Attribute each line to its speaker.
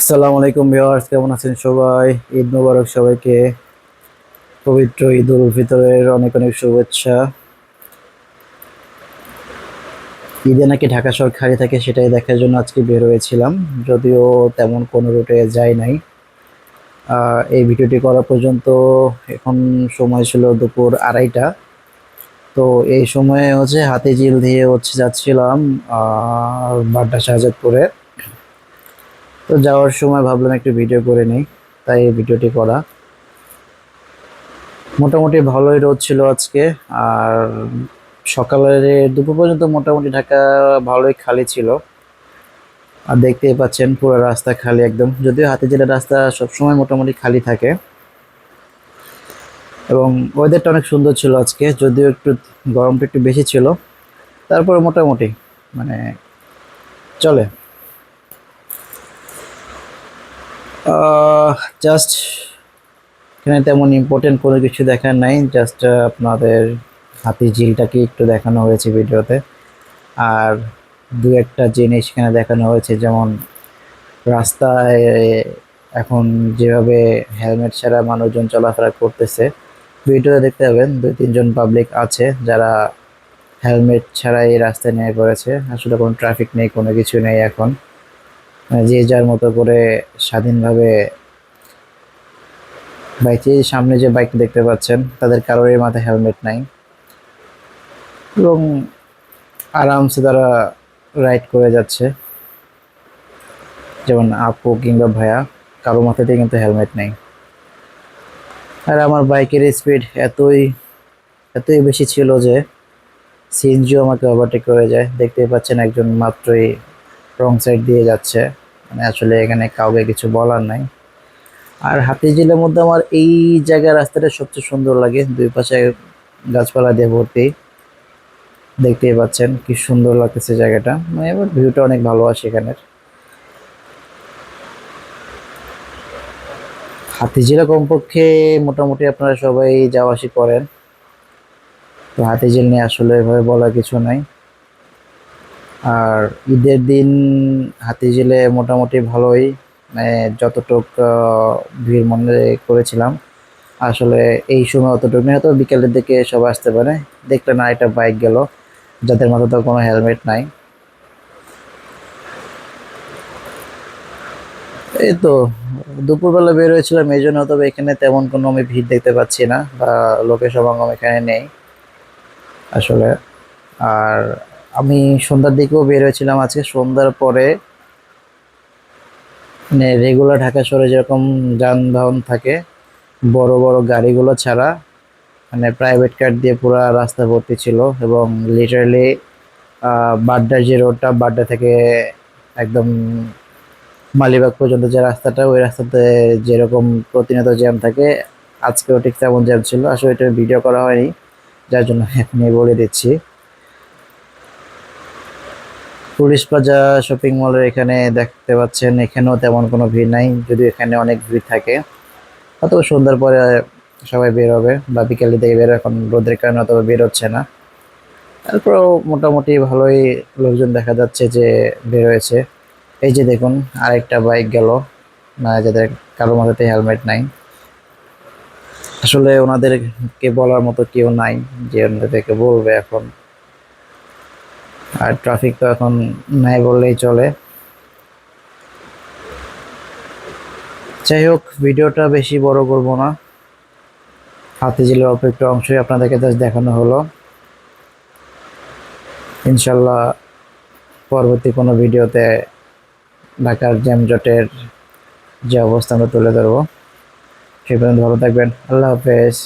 Speaker 1: আসসালামু আলাইকুম ভিউয়ার্স, কেমন আছেন সবাই? ঈদ মোবারক সবাইকে। পবিত্র ঈদ উল ফিতরের অনেক অনেক শুভেচ্ছা। ঈদে নাকি ঢাকা শহর খালি থাকে সেটাই দেখার জন্য আজকে বের হয়েছিলাম। যদিও তেমন কোনো রুটে যাই নাই। এই ভিডিওটি করা পর্যন্ত এখন সময় ছিল দুপুর আড়াইটা। তো এই সময়ে হচ্ছে হাতে জিল দিয়ে হচ্ছে যাচ্ছিলাম বাড্ডা শাহজাদপুরে। তো যাওয়ার সময় ভাবলাম একটু ভিডিও করে নিই, তাই এই ভিডিওটি করা। মোটামুটি ভালোই রোদ ছিল আজকে, আর সকালের দুপুর পর্যন্ত মোটামুটি ঢাকা ভালোই খালি ছিল। আর দেখতেই পাচ্ছেন পুরো রাস্তা খালি একদম, যদিও হাতি জেলার রাস্তা সবসময় মোটামুটি খালি থাকে। এবং ওয়েদারটা অনেক সুন্দর ছিল আজকে, যদিও একটু গরমটা একটু বেশি ছিল, তারপরে মোটামুটি মানে চলে। জাস্ট এখানে তেমন ইম্পর্টেন্ট কোনো কিছু দেখার নাই জাস্ট আপনাদের হাতি ঝিলটাকে একটু দেখানো হয়েছে ভিডিওতে। আর দু একটা জিনিস এখানে দেখানো হয়েছে, যেমন রাস্তায় এখন যেভাবে হেলমেট ছাড়া মানুষজন চলাফেরা করতেছে। ভিডিওতে দেখতে পাবেন, দুই তিনজন পাবলিক আছে যারা হেলমেট ছাড়া এই রাস্তায় নিয়ে পড়েছে। আসলে কোনো ট্রাফিক নেই, কোনো কিছু নেই এখন। মানে যে যার মতো করে স্বাধীনভাবে বাইকে সামনে যে বাইক দেখতে পাচ্ছেন, তাদের কারোরই মাথায় হেলমেট নাই। এবং আরামসে তারা রাইড করে যাচ্ছে। যেমন আপু কিংবা ভাইয়া, কারও মাথাতে কিন্তু হেলমেট নেই। আর আমার বাইকের স্পিড এতই এতই বেশি ছিল যে সিএনজিও আমাকে ওভারটেক করে যায়। দেখতেই পাচ্ছেন একজন মাত্রই রং সাইড দিয়ে যাচ্ছে। মানে আসলে এখানে কাউকে কিছু বলার নাই। আর হাতিঝিলের মধ্যে আমার এই জায়গার রাস্তাটা সবচেয়ে সুন্দর লাগে। দুই পাশে গাছপালা দিয়ে ভর্তি। দেখতেই পাচ্ছেন কি সুন্দর লাগতেছে জায়গাটা। মানে এবার ভিউটা অনেক ভালো আসে এখানের। হাতিঝিলা কমপক্ষে মোটামুটি আপনারা সবাই যাওয়া আসি করেন। তো হাতিঝিল নিয়ে আসলে এভাবে বলার কিছু নাই। আর ঈদের দিন হাতি হাতিঝিলে মোটামুটি ভালোই মানে যতটুক ভিড় মনে করেছিলাম, আসলে এই সময় অতটুকু নেই হয়তো বিকেলের দিকে সবাই আসতে পারে। দেখলে না, একটা বাইক গেল, যাদের মাথাতে কোনো হেলমেট নাই। এই তো, দুপুরবেলা বের হয়েছিলাম, এই জন্য তবে এখানে তেমন কোনো আমি ভিড় দেখতে পাচ্ছি না, বা লোকের সমাগম এখানে নেই, আসলে। আর আমি সন্ধ্যার দিকেও বের হয়েছিলাম আজকে। সন্ধ্যার পরে মানে রেগুলার ঢাকা শহরে যেরকম যানবাহন থাকে, বড় বড় গাড়িগুলো ছাড়া মানে প্রাইভেট কার দিয়ে পুরো রাস্তা ভর্তি ছিল এবং লিটারালি বাড্ডার যে রোডটা বাড্ডা থেকে একদম মালিবাগ পর্যন্ত যে রাস্তাটা, ওই রাস্তাতে যেরকম প্রতিনিয়ত জ্যাম থাকে, আজকেও ঠিক তেমন জ্যাম ছিল। আসলে এটা ভিডিও করা হয়নি, যার জন্য এখনই বলে দিচ্ছি। টুরিস্ট প্লাজা শপিং মলের এখানে দেখতে পাচ্ছেন, এখানেও তেমন কোনো ভিড় নাই, যদিও এখানে অনেক ভিড় থাকে। অত সন্ধ্যার পরে সবাই বের হবে, বা বিকেলের দিকে বের এখন রোদের কারণে অত বের হচ্ছে না। তারপরেও মোটামুটি ভালোই লোকজন দেখা যাচ্ছে যে বের হয়েছে। এই যে দেখুন, আরেকটা বাইক গেল, না, যাদের কারও মাথাতে হেলমেট নাই। আসলে ওনাদেরকে বলার মতো কেউ নাই, যে ওনাদেরকে বলবে এখন। আর ট্রাফিক তো এখন নাই বললেই চলে। যাই হোক ভিডিওটা বেশি বড় করব না। হাতি জেলার অল্প একটু অংশই আপনাদেরকে দেখানো হলো। ইনশাল্লাহ পরবর্তী কোনো ভিডিওতে ঢাকার জ্যামজটের যে অবস্থা আমরা তুলে ধরবো। সেই পর্যন্ত ভালো থাকবেন। আল্লাহ হাফেজ।